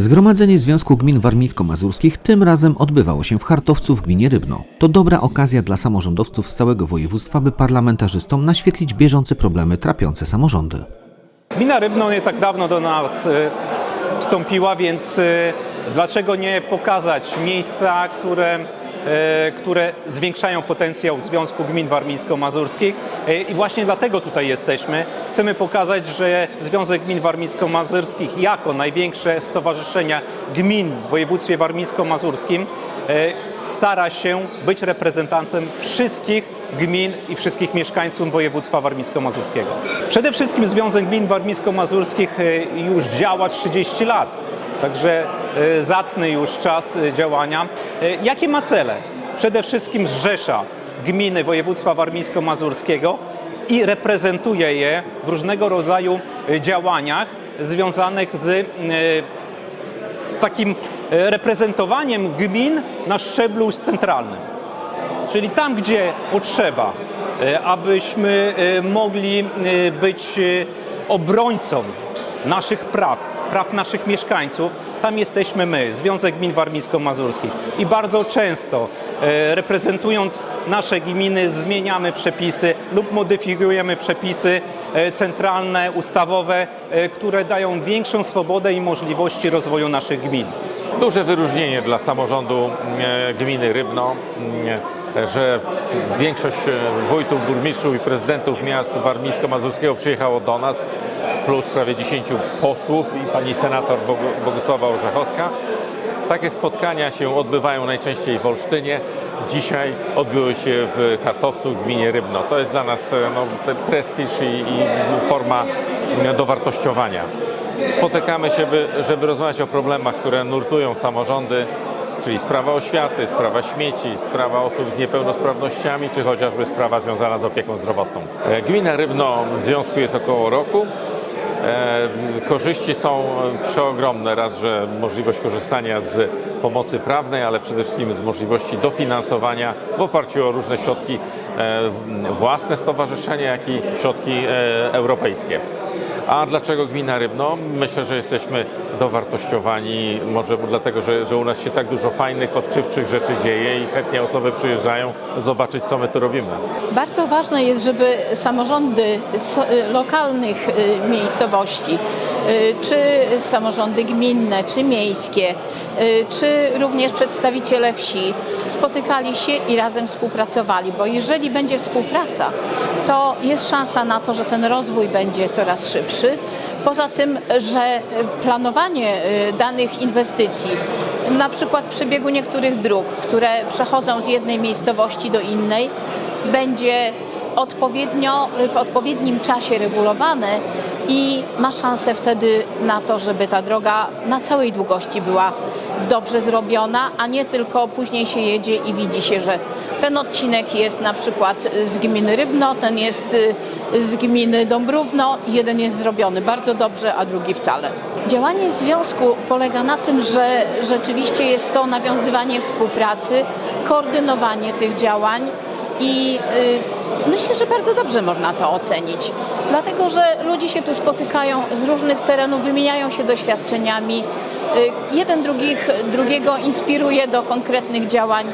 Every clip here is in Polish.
Zgromadzenie Związku Gmin Warmińsko-Mazurskich tym razem odbywało się w Chartowcu w gminie Rybno. To dobra okazja dla samorządowców z całego województwa, by parlamentarzystom naświetlić bieżące problemy trapiące samorządy. Gmina Rybno nie tak dawno do nas e, wstąpiła, więc e, dlaczego nie pokazać miejsca, które, które zwiększają potencjał Związku Gmin Warmińsko-Mazurskich E, i właśnie dlatego tutaj jesteśmy. Chcemy pokazać, że Związek Gmin Warmińsko-Mazurskich jako największe stowarzyszenie gmin w województwie warmińsko-mazurskim e, stara się być reprezentantem wszystkich gmin i wszystkich mieszkańców województwa warmińsko-mazurskiego. Przede wszystkim Związek Gmin Warmińsko-Mazurskich e, już działa 30 lat, także e, zacny już czas e, działania. E, Jakie ma cele? Przede wszystkim zrzesza gminy województwa warmińsko-mazurskiego i reprezentuje je w różnego rodzaju e, działaniach związanych z e, takim e, reprezentowaniem gmin na szczeblu centralnym. Czyli tam, gdzie potrzeba, e, abyśmy e, mogli e, być e, obrońcą naszych praw, praw naszych mieszkańców, tam jesteśmy my, Związek Gmin Warmińsko-Mazurskich. I bardzo często e, reprezentując nasze gminy zmieniamy przepisy lub modyfikujemy przepisy e, centralne, ustawowe, e, które dają większą swobodę i możliwości rozwoju naszych gmin. Duże wyróżnienie dla samorządu gminy Rybno, że większość wójtów, burmistrzów i prezydentów miast warmińsko-mazurskiego przyjechało do nas, plus prawie 10 posłów i pani senator Bogu- Bogusława Orzechowska. Takie spotkania się odbywają najczęściej w Olsztynie. Dzisiaj odbyły się w Chartowcu, w gminie Rybno. To jest dla nas e, no, prestiż i, i forma e, dowartościowania. Spotykamy się, by, żeby rozmawiać o problemach, które nurtują samorządy, czyli sprawa oświaty, sprawa śmieci, sprawa osób z niepełnosprawnościami, czy chociażby sprawa związana z opieką zdrowotną. E, Gmina Rybno w związku jest około roku. E, Korzyści są przeogromne. Raz, że możliwość korzystania z pomocy prawnej, ale przede wszystkim z możliwości dofinansowania w oparciu o różne środki własne stowarzyszenia, jak i środki e, europejskie. A dlaczego gmina Rybno? Myślę, że jesteśmy dowartościowani, może dlatego, że, że u nas się tak dużo fajnych, odkrywczych rzeczy dzieje i chętnie osoby przyjeżdżają zobaczyć, co my tu robimy. Bardzo ważne jest, żeby samorządy y, lokalnych miejscowości, czy samorządy gminne, czy miejskie, y, czy również przedstawiciele wsi spotykali się i razem współpracowali, bo jeżeli będzie współpraca, to jest szansa na to, że ten rozwój będzie coraz szybszy. Poza tym, że y, planowanie y, danych inwestycji, na przykład przebiegu niektórych dróg, które przechodzą z jednej miejscowości do innej, będzie odpowiednio, w odpowiednim czasie regulowane i ma szansę wtedy na to, żeby ta droga na całej długości była dobrze zrobiona, a nie tylko później się jedzie i widzi się, że ten odcinek jest na przykład z gminy Rybno, ten jest y, z gminy Dąbrówno, jeden jest zrobiony bardzo dobrze, a drugi wcale. Działanie związku polega na tym, że rzeczywiście jest to nawiązywanie współpracy, koordynowanie tych działań i y, myślę, że bardzo dobrze można to ocenić. Dlatego, że ludzie się tu spotykają z różnych terenów, wymieniają się doświadczeniami. Y, jeden drugich, drugiego inspiruje do konkretnych działań,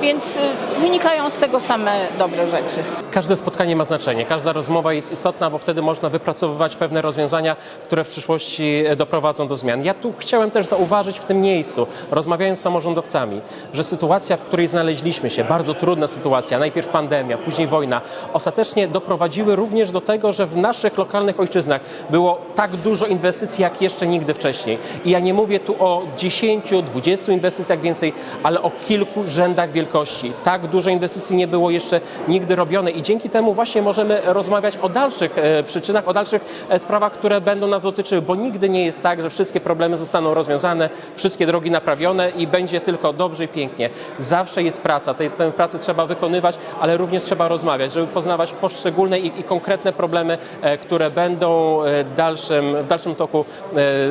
więc y, wynikają z tego same dobre rzeczy. Każde spotkanie ma znaczenie, każda rozmowa jest istotna, bo wtedy można wypracowywać pewne rozwiązania, które w przyszłości e, doprowadzą do zmian. Ja tu chciałem też zauważyć w tym miejscu, rozmawiając z samorządowcami, że sytuacja, w której znaleźliśmy się, bardzo trudna sytuacja, najpierw pandemia, później wojna, ostatecznie doprowadziły również do tego, że w naszych lokalnych ojczyznach było tak dużo inwestycji, jak jeszcze nigdy wcześniej. I ja nie mówię tu o 10, 20 inwestycjach więcej, ale o kilku rzędach wielkości. Tak dużo inwestycji nie było jeszcze nigdy robione i dzięki temu właśnie możemy rozmawiać o dalszych e, przyczynach, o dalszych e, sprawach, które będą nas dotyczyły, bo nigdy nie jest tak, że wszystkie problemy zostaną rozwiązane, wszystkie drogi naprawione i będzie tylko dobrze i pięknie. Zawsze jest praca, tej, tę pracę trzeba wykonywać, ale również trzeba rozmawiać, żeby poznawać poszczególne i, i konkretne problemy, e, które będą dalszym, w dalszym toku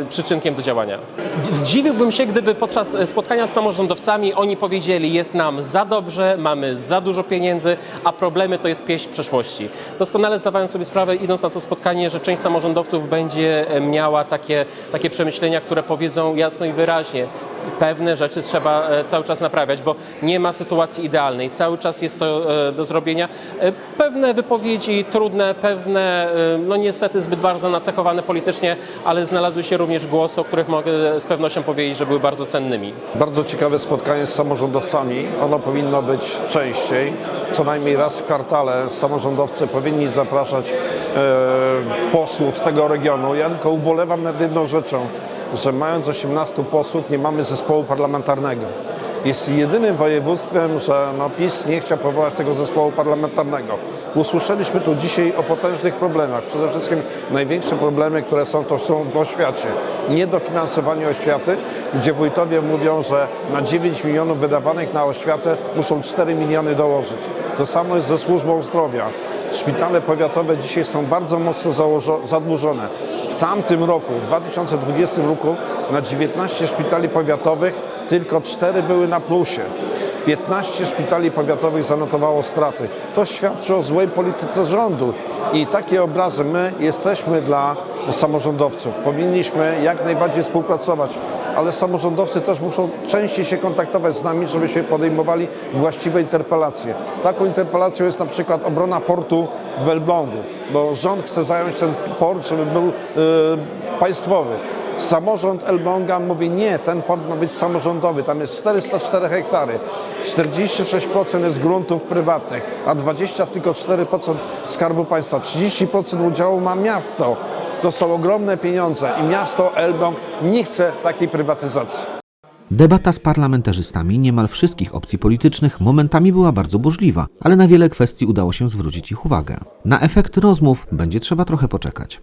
przyczynkiem do działania. Zdziwiłbym się, gdyby podczas spotkania z samorządowcami oni powiedzieli, jest nam za dobrze, mamy za dużo pieniędzy, a problemy to jest jest pieśń przeszłości. Doskonale zdawałem sobie sprawę, idąc na to spotkanie, że część samorządowców będzie miała takie, takie przemyślenia, które powiedzą jasno i wyraźnie, pewne rzeczy trzeba e, cały czas naprawiać, bo nie ma sytuacji idealnej. Cały czas jest to e, do zrobienia. E, Pewne wypowiedzi trudne, pewne, no niestety zbyt bardzo nacechowane politycznie, ale znalazły się również głosy, o których mogę z pewnością powiedzieć, że były bardzo cennymi. Bardzo ciekawe spotkanie z samorządowcami. Ono powinno być częściej. Co najmniej raz w kwartale samorządowcy powinni zapraszać e, posłów z tego regionu. Ja tylko ubolewam nad jedną rzeczą, że mając 18 posłów nie mamy zespołu parlamentarnego. Jest jedynym województwem, że no, PiS nie chciał powołać tego zespołu parlamentarnego. Usłyszeliśmy tu dzisiaj o potężnych problemach. Przede wszystkim największe problemy, które są, to są w oświacie. Niedofinansowanie oświaty, gdzie wójtowie mówią, że na 9 milionów wydawanych na oświatę muszą 4 miliony dołożyć. To samo jest ze służbą zdrowia. Szpitale powiatowe dzisiaj są bardzo mocno zadłużone. Tamtym roku, w 2020 roku, na 19 szpitali powiatowych tylko 4 były na plusie. 15 szpitali powiatowych zanotowało straty. To świadczy o złej polityce rządu. I takie obrazy my jesteśmy dla samorządowców. Powinniśmy jak najbardziej współpracować, ale samorządowcy też muszą częściej się kontaktować z nami, żebyśmy podejmowali właściwe interpelacje. Taką interpelacją jest na przykład obrona portu w Elblągu, bo rząd chce zająć ten port, żeby był e, państwowy. Samorząd Elbląga mówi nie, ten port ma być samorządowy, tam jest 404 hektary, 46% jest gruntów prywatnych, a 20 tylko 4% skarbu państwa, 30% udziału ma miasto. To są ogromne pieniądze i miasto Elbląg nie chce takiej prywatyzacji. Debata z parlamentarzystami niemal wszystkich opcji politycznych momentami była bardzo burzliwa, ale na wiele kwestii udało się zwrócić ich uwagę. Na efekt rozmów będzie trzeba trochę poczekać.